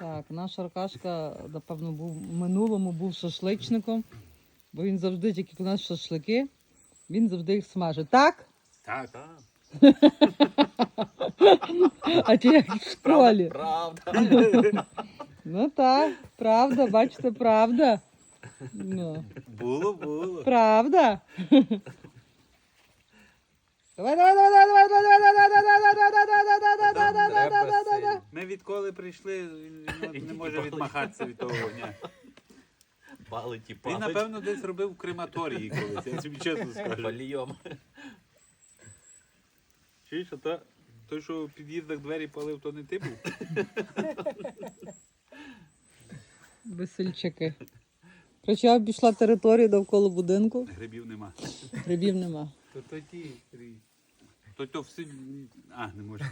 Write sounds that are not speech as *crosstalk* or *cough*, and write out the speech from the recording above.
Так, наш Аркашка, напевно, був в минулому був шашличником, бо він завжди, тільки у нас шашлики, він завжди їх смажить. Так? Так, так. *laughs* А ті як в школі. Правда. *laughs* Ну так, правда, бачите, правда. Ну, Було, було. правда. *laughs* Давай, давай, давай, давай, давай, давай, відколи прийшли, він він *laughs* не може відмахатися від того вогня. Палить і Він, палить. напевно, десь робив в крематорії колись, я тобі чесно *laughs* скажу. Валійом. Чуєш, а то, той, що в під'їздах двері палив, то не ти був? *laughs* Весельчаки. Короче, я обійшла територію довкола будинку. Грибів нема. Грибів нема. То то ті. То то всі. А, не можна.